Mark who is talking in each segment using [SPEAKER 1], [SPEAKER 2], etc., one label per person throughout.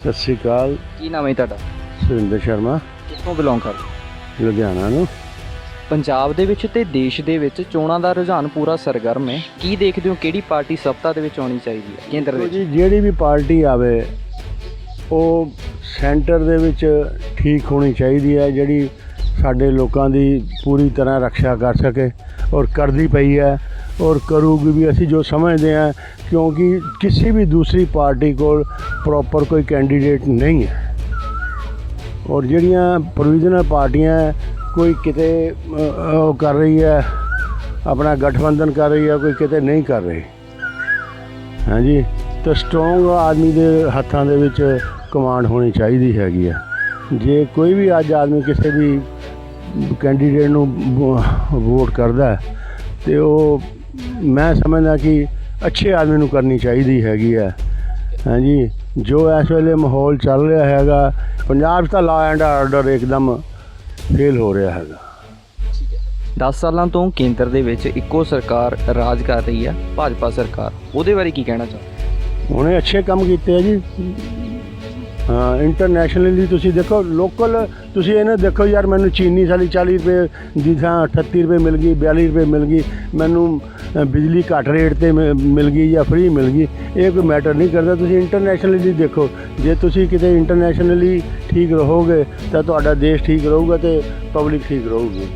[SPEAKER 1] ਸਤਿ ਸ਼੍ਰੀ ਅਕਾਲ।
[SPEAKER 2] ਕੀ ਨਾਮ ਹੈ ਤੁਹਾਡਾ?
[SPEAKER 1] ਸੁਰਿੰਦਰ ਸ਼ਰਮਾ।
[SPEAKER 2] ਕਿੱਥੋਂ ਬਿਲੋਂਗ ਕਰਦੇ
[SPEAKER 1] ਲੁਧਿਆਣਾ ਨੂੰ
[SPEAKER 2] ਪੰਜਾਬ ਦੇ ਵਿੱਚ ਤੇ ਦੇਸ਼ ਦੇ ਵਿੱਚ ਚੋਣਾਂ ਦਾ ਰੁਝਾਨ ਪੂਰਾ ਸਰਗਰਮ ਹੈ। ਕੀ ਦੇਖਦੇ ਹੋ? ਕਿਹੜੀ ਪਾਰਟੀ ਸੱਤਾ ਦੇ ਵਿੱਚ ਆਉਣੀ ਚਾਹੀਦੀ ਹੈ? ਕੇਂਦਰ ਦੇ ਵਿੱਚ
[SPEAKER 1] ਜੀ ਜਿਹੜੀ ਵੀ ਪਾਰਟੀ ਆਵੇ ਉਹ ਸੈਂਟਰ ਦੇ ਵਿੱਚ ਠੀਕ ਹੋਣੀ ਚਾਹੀਦੀ ਹੈ ਜਿਹੜੀ ਸਾਡੇ ਲੋਕਾਂ ਦੀ ਪੂਰੀ ਤਰ੍ਹਾਂ ਰੱਖਿਆ ਕਰ ਸਕੇ ਔਰ ਕਰਦੀ ਪਈ ਹੈ। ਔਰ ਕਰੂਗੀ ਵੀ ਅਸੀਂ ਜੋ ਸਮਝਦੇ ਹਾਂ ਕਿਉਂਕਿ ਕਿਸੇ ਵੀ ਦੂਸਰੀ ਪਾਰਟੀ ਕੋਲ ਪ੍ਰੋਪਰ ਕੋਈ ਕੈਂਡੀਡੇਟ ਨਹੀਂ ਹੈ। ਔਰ ਜਿਹੜੀਆਂ ਪ੍ਰੋਵੀਜ਼ਨਲ ਪਾਰਟੀਆਂ ਕੋਈ ਕਿਤੇ ਉਹ ਕਰ ਰਹੀ ਹੈ ਆਪਣਾ ਗਠਬੰਧਨ ਕਰ ਰਹੀ ਹੈ ਕੋਈ ਕਿਤੇ ਨਹੀਂ ਕਰ ਰਹੀ। ਹਾਂਜੀ? ਤਾਂ ਸਟਰੋਂਗ ਆਦਮੀ ਦੇ ਹੱਥਾਂ ਦੇ ਵਿੱਚ ਕਮਾਂਡ ਹੋਣੀ ਚਾਹੀਦੀ ਹੈਗੀ ਆ ਜੇ ਕੋਈ ਵੀ ਅੱਜ ਆਦਮੀ ਕਿਸੇ ਵੀ ਕੈਂਡੀਡੇਟ ਨੂੰ ਵੋਟ ਕਰਦਾ ਹੈ, ਤੇ ਉਹ ਮੈਂ ਸਮਝਦਾ ਕਿ ਅੱਛੇ ਆਦਮੀ ਨੂੰ ਕਰਨੀ ਚਾਹੀਦੀ ਹੈਗੀ ਹੈ। ਹਾਂਜੀ ਜੋ ਇਸ ਵੇਲੇ ਮਾਹੌਲ ਚੱਲ ਰਿਹਾ ਹੈਗਾ ਪੰਜਾਬ 'ਚ ਤਾਂ ਲਾ ਐਂਡ ਆਰਡਰ ਇੱਕਦਮ ਫੇਲ ਹੋ ਰਿਹਾ ਹੈਗਾ।
[SPEAKER 2] 10 ਸਾਲਾਂ ਤੋਂ ਕੇਂਦਰ ਦੇ ਵਿੱਚ ਇੱਕੋ ਸਰਕਾਰ ਰਾਜ ਕਰ ਰਹੀ ਹੈ ਭਾਜਪਾ ਸਰਕਾਰ। ਉਹਦੇ ਬਾਰੇ ਕੀ ਕਹਿਣਾ ਚਾਹੋ
[SPEAKER 1] ਉਹਨੇ ਅੱਛੇ ਕੰਮ ਕੀਤੇ ਆ ਜੀ। ਹਾਂ ਇੰਟਰਨੈਸ਼ਨਲੀ ਤੁਸੀਂ ਦੇਖੋ ਲੋਕਲ ਤੁਸੀਂ ਇਹਨੇ ਦੇਖੋ ਯਾਰ ਮੈਨੂੰ ਚੀਨੀ ਸਾਲੀ 40 ਰੁਪਏ ਦੀ ਥਾਂ 38 ਰੁਪਏ ਮਿਲ ਗਈ 42 ਰੁਪਏ ਮਿਲ ਗਈ ਮੈਨੂੰ ਬਿਜਲੀ ਘੱਟ ਰੇਟ ਤੇ ਮਿਲ ਗਈ ਜਾਂ ਫ੍ਰੀ ਮਿਲ ਗਈ ਇਹ ਕੋਈ ਮੈਟਰ ਨਹੀਂ ਕਰਦਾ। ਤੁਸੀਂ ਇੰਟਰਨੈਸ਼ਨਲੀ ਦੇਖੋ ਜੇ ਤੁਸੀਂ ਕਿਤੇ ਇੰਟਰਨੈਸ਼ਨਲੀ ਠੀਕ ਰਹੋਗੇ ਤਾਂ ਤੁਹਾਡਾ ਦੇਸ਼ ਠੀਕ ਰਹੂਗਾ ਤੇ ਪਬਲਿਕ ਠੀਕ ਰਹੂਗੀ।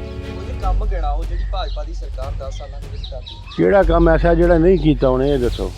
[SPEAKER 2] ਕੰਮ ਗਿਣਾਓ ਜਿਹੜੀ ਭਾਜਪਾ ਦੀ ਸਰਕਾਰ 10 ਸਾਲਾਂ ਦੇ ਵਿੱਚ ਕਰਦੀ।
[SPEAKER 1] ਕਿਹੜਾ ਕੰਮ ਐਸਾ ਜਿਹੜਾ ਨਹੀਂ ਕੀਤਾ ਉਹਨੇ ਇਹ ਦੱਸੋ।